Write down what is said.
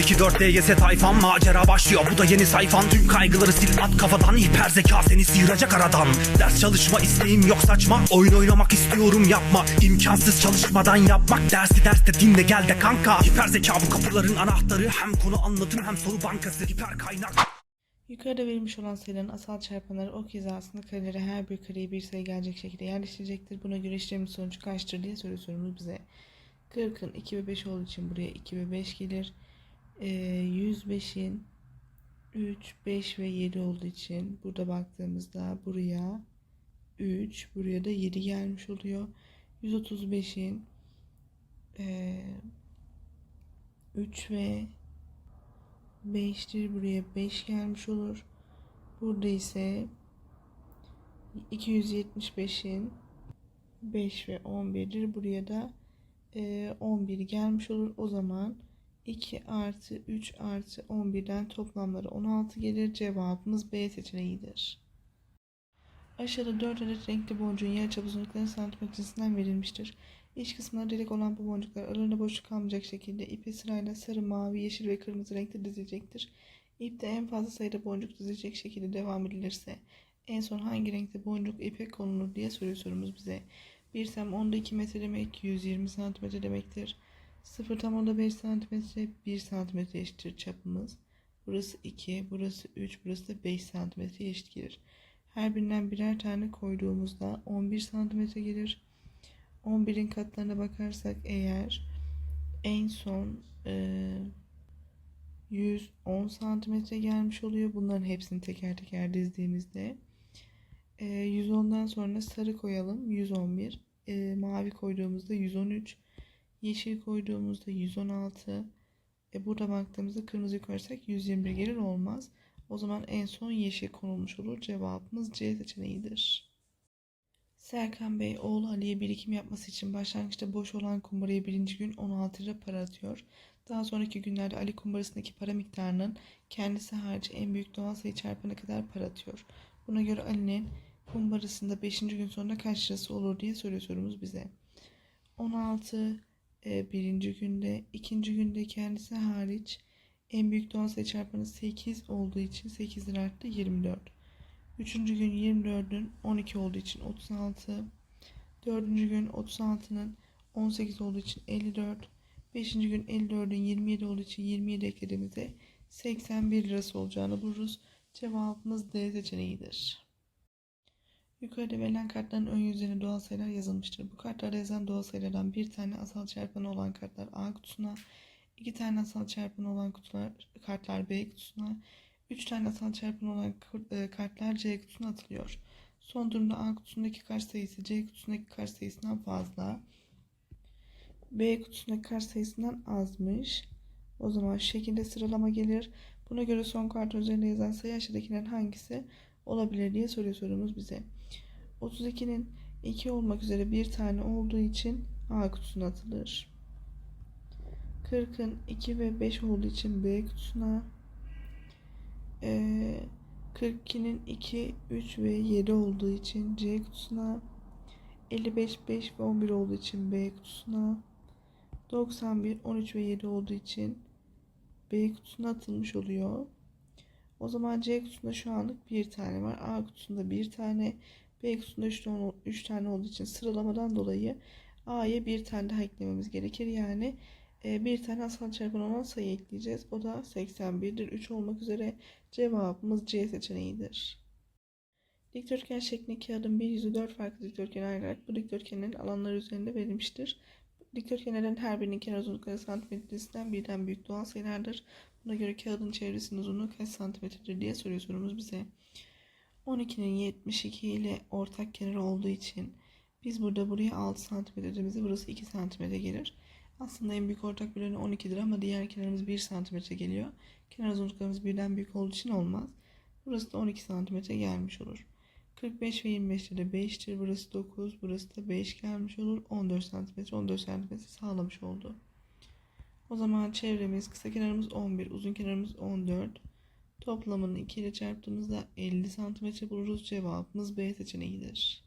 02.4 DGS tayfan macera başlıyor. Bu da yeni sayfan. Tüm kaygıları sil at kafadan. Hiper zeka seni sıyıracak aradan. Ders çalışma isteğim yok saçma. Oyun oynamak istiyorum yapma. İmkansız çalışmadan yapmak. Dersi derste dinle gel de kanka. Hiper zeka bu kapıların anahtarı. Hem konu anlatım hem soru bankası. Hiper kaynak. Yukarıda verilmiş olan sayıların asal çarpanları ok hizasında karelere her bir kareye bir sayı gelecek şekilde yerleştirecektir. Buna göre işlemin sonucu kaçtır diye soru sorumuz bize. 40'ın 2 ve 5 olduğu için buraya 2 ve 5 gelir. Ee, 105'in 3, 5 ve 7 olduğu için burada baktığımızda buraya 3, buraya da 7 gelmiş oluyor. 135'in ee, 3 ve 5'tir buraya 5 gelmiş olur. Burada ise 275'in 5 ve 11'dir. Buraya da e, 11 gelmiş olur. O zaman 2 artı 3 artı 11'den toplamları 16 gelir. Cevabımız B seçeneğidir. Aşağıda 4 adet renkli boncuğun yarıçap uzunlukları santimetre cinsinden verilmiştir. İç kısmına delik olan bu boncuklar aralarında boşluk kalmayacak şekilde ipi sırayla sarı, mavi, yeşil ve kırmızı renkte dizilecektir. İpte en fazla sayıda boncuk dizilecek şekilde devam edilirse en son hangi renkte boncuk ipe konulur diye soruyor sorumuz bize. 1 tam onda 2 metre demek 120 santimetre demektir. 0 tam onda 5 santimetre 1 santimetre eşittir çapımız. Burası 2, burası 3, burası da 5 santimetre eşit gelir. Her birinden birer tane koyduğumuzda 11 santimetre gelir. 11'in katlarına bakarsak eğer en son e, 110 santimetre gelmiş oluyor. Bunların hepsini teker teker dizdiğimizde e, 110'dan sonra sarı koyalım 111 e, mavi koyduğumuzda 113 yeşil koyduğumuzda 116 e, burada baktığımızda kırmızı koyarsak 121 gelir olmaz. O zaman en son yeşil konulmuş olur. Cevabımız C seçeneğidir. Serkan Bey oğlu Ali'ye birikim yapması için başlangıçta boş olan kumbaraya birinci gün 16 lira para atıyor. Daha sonraki günlerde Ali kumbarasındaki para miktarının kendisi hariç en büyük doğal sayı çarpana kadar para atıyor. Buna göre Ali'nin kumbarasında 5. gün sonunda kaç lirası olur diye soruyor sorumuz bize. 16 e, birinci günde, ikinci günde kendisi hariç en büyük doğal sayı çarpanı 8 olduğu için 8 lira arttı 24. Üçüncü gün 24'ün 12 olduğu için 36. Dördüncü gün 36'nın 18 olduğu için 54. Beşinci gün 54'ün 27 olduğu için 27 eklediğimizde 81 lirası olacağını buluruz. Cevabımız D seçeneğidir. Yukarıda verilen kartların ön yüzlerine doğal sayılar yazılmıştır. Bu kartlarda yazan doğal sayılardan bir tane asal çarpanı olan kartlar A kutusuna, iki tane asal çarpanı olan kutular, kartlar B kutusuna, 3 tane asal çarpanı olan e, kartlar C kutusuna atılıyor. Son durumda A kutusundaki kart sayısı C kutusundaki kart sayısından fazla. B kutusundaki kart sayısından azmış. O zaman şekilde sıralama gelir. Buna göre son kart üzerinde yazan sayı aşağıdakilerin hangisi olabilir diye soruyor sorumuz bize. 32'nin 2 olmak üzere bir tane olduğu için A kutusuna atılır. 40'ın 2 ve 5 olduğu için B kutusuna ee, 42'nin 2, 3 ve 7 olduğu için C kutusuna 55, 5 ve 11 olduğu için B kutusuna 91, 13 ve 7 olduğu için B kutusuna atılmış oluyor. O zaman C kutusunda şu anlık bir tane var. A kutusunda bir tane. B kutusunda 3 tane, 3 tane olduğu için sıralamadan dolayı A'ya bir tane daha eklememiz gerekir. Yani e, bir tane asal çarpan olan sayı ekleyeceğiz. O da 81'dir. 3 olmak üzere cevabımız C seçeneğidir. Dikdörtgen şeklindeki kağıdın bir yüzü 4 farklı dikdörtgene ayırarak bu dikdörtgenin alanları üzerinde verilmiştir. Dikdörtgenlerin her birinin kenar uzunlukları santimetresinden birden büyük doğal sayılardır. Buna göre kağıdın çevresinin uzunluğu kaç santimetredir diye soruyor sorumuz bize. 12'nin 72 ile ortak kenarı olduğu için biz burada buraya 6 santimetre dediğimizde burası 2 santimetre gelir. Aslında en büyük ortak böleni 12'dir ama diğer kenarımız 1 cm geliyor. Kenar uzunluklarımız birden büyük olduğu için olmaz. Burası da 12 cm gelmiş olur. 45 ve 25 de 5'tir. Burası 9, burası da 5 gelmiş olur. 14 cm, 14 cm sağlamış oldu. O zaman çevremiz, kısa kenarımız 11, uzun kenarımız 14. Toplamını 2 ile çarptığımızda 50 cm buluruz. Cevabımız B seçeneğidir.